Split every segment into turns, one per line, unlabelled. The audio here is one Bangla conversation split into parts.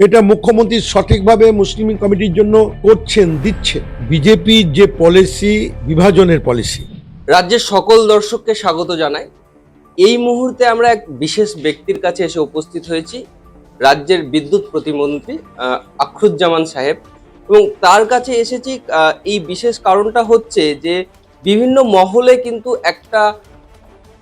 এটা মুখ্যমন্ত্রী সঠিকভাবে মুসলিম কমিটির জন্য করছেন দিচ্ছেন বিজেপির যে পলিসি, বিভাজনের পলিসি।
রাজ্যের সকল দর্শককে স্বাগত জানাই। এই মুহূর্তে আমরা এক বিশেষ ব্যক্তির কাছে এসে উপস্থিত হয়েছি, রাজ্যের বিদ্যুৎ প্রতিমন্ত্রী আখরুজ্জামান সাহেব। এবং তার কাছে এসেছি এই বিশেষ কারণটা হচ্ছে যে বিভিন্ন মহলে কিন্তু একটা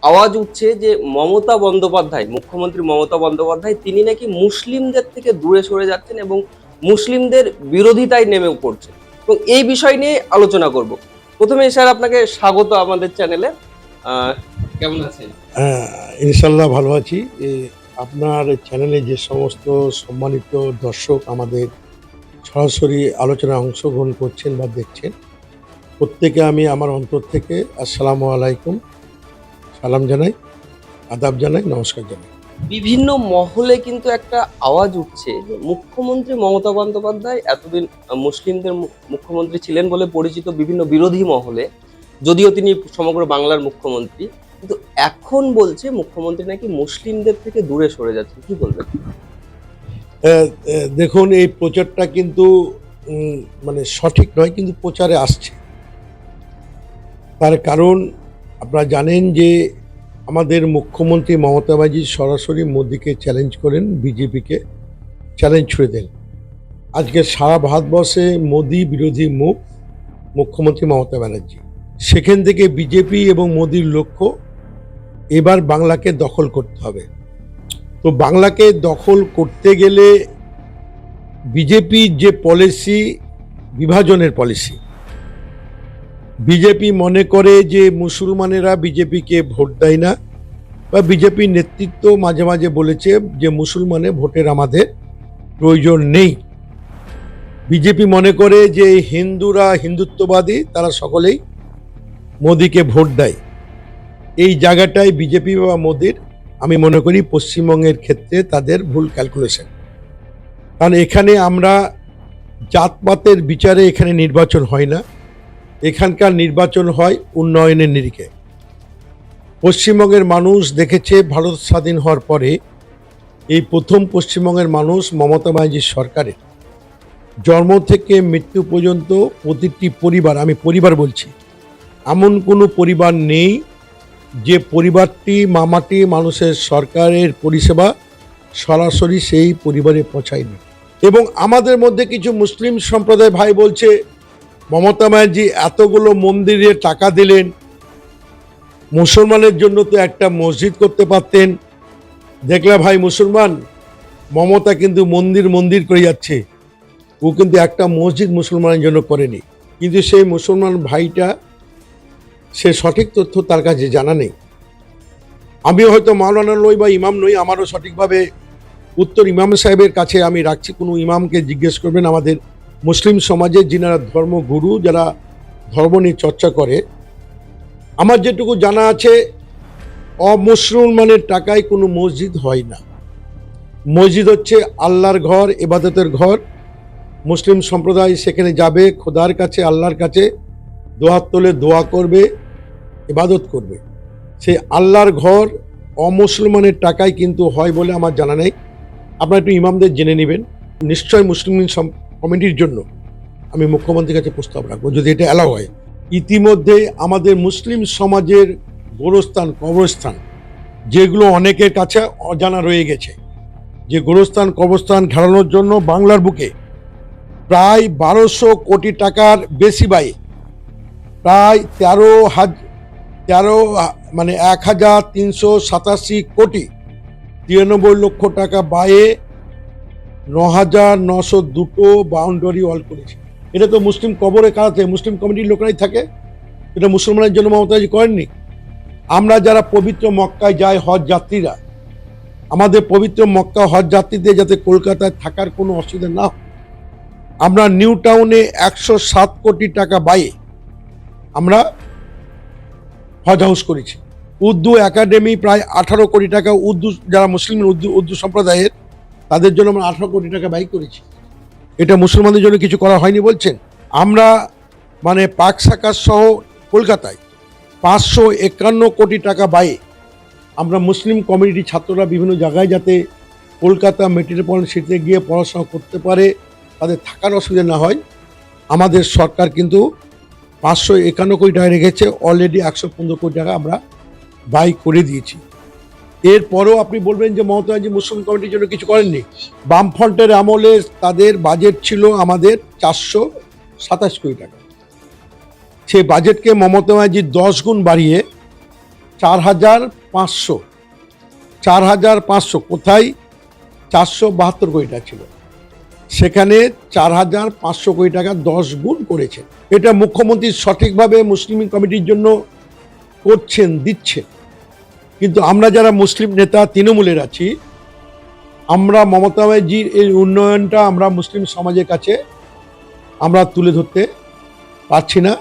আওয়াজ উঠছে যে মমতা বন্দ্যোপাধ্যায় মুখ্যমন্ত্রী মমতা বন্দ্যোপাধ্যায় তিনি নাকি মুসলিমদের থেকে দূরে সরে যাচ্ছেন এবং মুসলিমদের বিরোধিতায় নেমে পড়ছে এবং এই বিষয় নিয়ে আলোচনা করব। প্রথমে স্যার আপনাকে স্বাগত আমাদের চ্যানেলে। কেমন আছেন?
আহ, ইনশাল্লাহ ভালো আছি। আপনার চ্যানেলে যে সমস্ত সম্মানিত দর্শক আমাদের সরাসরি আলোচনায় অংশগ্রহণ করছেন বা দেখছেন প্রত্যেকে আমি আমার অন্তর থেকে আসসালামু আলাইকুম। সালাম জানাই আদাব জানাই নমস্কার জানাই।
বিভিন্ন মহলে কিন্তু একটা আওয়াজ উঠছে যে মুখ্যমন্ত্রী মমতা বন্দ্যোপাধ্যায় এতদিন মুসলিমদের মুখ্যমন্ত্রী ছিলেন বলে পরিচিত বিভিন্ন বিরোধী মহলে যদিও তিনি সমগ্র বাংলার মুখ্যমন্ত্রী কিন্তু এখন বলছে মুখ্যমন্ত্রী নাকি মুসলিমদের থেকে দূরে সরে যাচ্ছে। কি বলবেন?
দেখুন এই প্রচারটা কিন্তু মানে সঠিক নয় কিন্তু প্রচারে আসছে। তার কারণ আপনারা জানেন যে আমাদের মুখ্যমন্ত্রী মমতা ব্যানার্জি সরাসরি মোদীকে চ্যালেঞ্জ করেন, বিজেপিকে চ্যালেঞ্জ ছুড়ে দেন। আজকে সারা ভারতবর্ষে মোদি বিরোধী মুখ মুখ্যমন্ত্রী মমতা ব্যানার্জি। সেখান থেকে বিজেপি এবং মোদির লক্ষ্য, এবার বাংলাকে দখল করতে হবে। তো বাংলাকে দখল করতে গেলে বিজেপির যে পলিসি বিভাজনের পলিসি বিজেপি মনে করে যে মুসলমানেরা বিজেপিকে ভোট দেয় না, বা বিজেপির নেতৃত্ব মাঝে মাঝে বলেছে যে মুসলমানে ভোটের আমাদের প্রয়োজন নেই। বিজেপি মনে করে যে হিন্দুরা হিন্দুত্ববাদী, তারা সকলেই মোদিকে ভোট দেয়। এই জায়গাটায় বিজেপি বা মোদির, আমি মনে করি পশ্চিমবঙ্গের ক্ষেত্রে তাদের ভুল ক্যালকুলেশন কারণ এখানে আমরা জাতপাতের বিচারে এখানে নির্বাচন হয় না। এখানকার নির্বাচন হয় উন্নয়নের নিরিখে। পশ্চিমবঙ্গের মানুষ দেখেছে ভারত স্বাধীন হওয়ার পরে এই প্রথম পশ্চিমবঙ্গের মানুষ মমতা ব্যানার্জির সরকারের। জন্ম থেকে মৃত্যু পর্যন্ত প্রতিটি পরিবার, আমি পরিবার বলছি, এমন কোনো পরিবার নেই যে পরিবারটি মামাটি মানুষের সরকারের পরিষেবা সরাসরি সেই পরিবারে পৌঁছায়নি। এবং আমাদের মধ্যে কিছু মুসলিম সম্প্রদায় ভাই বলছে মমতা ব্যানার্জি এতগুলো মন্দিরে টাকা দিলেন। মুসলমানের জন্য তো একটা মসজিদ করতে পারতেন। দেখলে ভাই মুসলমান, মমতা কিন্তু মন্দির মন্দির করে যাচ্ছে। ও কিন্তু একটা মসজিদ মুসলমানের জন্য করেনি। কিন্তু সেই মুসলমান ভাইটা, সে সঠিক তথ্য তার কাছে জানা নেই। আমি হয়তো মাওলানা নই বা ইমাম নই, আমারও সঠিকভাবে উত্তর ইমাম সাহেবের কাছে আমি রাখছি। কোনো ইমামকে জিজ্ঞেস করবেন আমাদের মুসলিম সমাজে যিনারা ধর্মগুরু, যারা ধর্ম নিয়ে চর্চা করে, আমার যেটুকু জানা আছে, অমুসলমানের টাকায় কোনো মসজিদ হয় না। মসজিদ হচ্ছে আল্লাহর ঘর এবাদতের ঘর। মুসলিম সম্প্রদায় সেখানে যাবে, খোদার কাছে, আল্লাহর কাছে দোয়ার তোলে দোয়া করবে, ইবাদত করবে। সেই আল্লাহর ঘর অমুসলমানের টাকায় কিন্তু হয় বলে আমার জানা নেই। আপনারা একটু ইমামদের জেনে নেবেন। নিশ্চয় মুসলিম কমিটির জন্য আমি মুখ্যমন্ত্রীর কাছে প্রস্তাব রাখব, যদি এটা অ্যালাউ হয়। ইতিমধ্যে আমাদের মুসলিম সমাজের গোরস্থান, কবরস্থান, যেগুলো অনেকের কাছে অজানা রয়ে গেছে, যে গোরস্থান, কবরস্থান ঘেরানোর জন্য বাংলার বুকে প্রায় বারোশো কোটি টাকার বেশি ব্যয়ে, প্রায় তেরো হাজ, তেরো মানে এক হাজার তিনশো সাতাশি কোটি তিরানব্বই লক্ষ টাকা ব্যয়ে ন হাজার নশো দুটো বাউন্ডারি ওয়াল করেছে। এটা তো মুসলিম কবরে কারাতে মুসলিম কমিটির লোকরাই থাকে। এটা মুসলমানের জন্য মমতাজি করেননি। আমরা যারা পবিত্র মক্কায় যাই হজ যাত্রীরা, আমাদের পবিত্র মক্কা হজ যাত্রীদের যাতে কলকাতায় থাকার কোনো অসুবিধা না আমরা নিউ টাউনে একশো সাত কোটি টাকা ব্যয়ে আমরা হজ হাউস করেছি। উর্দু একাডেমি প্রায় আঠারো কোটি টাকা, উর্দু, যারা মুসলিম, উর্দু উর্দু সম্প্রদায়ের তাদের জন্য আমরা আঠারো কোটি টাকা ব্যয় করেছি। এটা মুসলমানদের জন্য কিছু করা হয়নি বলছেন। আমরা মানে পাক সাকার সহ কলকাতায় পাঁচশো একান্ন কোটি টাকা ব্যয়ে আমরা মুসলিম কমিউনিটি ছাত্ররা বিভিন্ন জায়গায় যাতে কলকাতা মেট্রোপলিটন সিটিতে গিয়ে পড়াশোনা করতে পারে, তাদের থাকার অসুবিধা না হয়। আমাদের সরকার কিন্তু পাঁচশো একান্ন কোটি টাকা রেখেছে অলরেডি একশো পনেরো কোটি টাকা আমরা বাই করে দিয়েছি। এরপরেও আপনি বলবেন যে মমতা ব্যানার্জি মুসলিম কমিটির জন্য কিছু করেননি। বামফ্রন্টের আমলে তাদের বাজেট ছিল আমাদের চারশো সাতাশ কোটি টাকা। সেই বাজেটকে মমতা ব্যানার্জি দশ গুণ বাড়িয়ে চার হাজার পাঁচশো, চার হাজার পাঁচশো, কোথায়? চারশো বাহাত্তর কোটি টাকা ছিল। সেখানে চার হাজার পাঁচশো কোটি টাকা দশ গুণ করেছে এটা মুখ্যমন্ত্রী সঠিকভাবে মুসলিম কমিটির জন্য করছেন, দিচ্ছেন। কিন্তু আমরা যারা মুসলিম নেতা, তৃণমূলের আছি, আমরা মমতা ব্যানার্জির এই উন্নয়নটা আমরা মুসলিম সমাজের কাছে আমরা তুলে ধরতে পারছি না।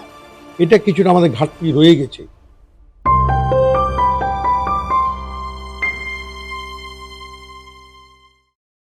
এটা কিছুটা আমাদের ঘাটতি রয়ে গেছে।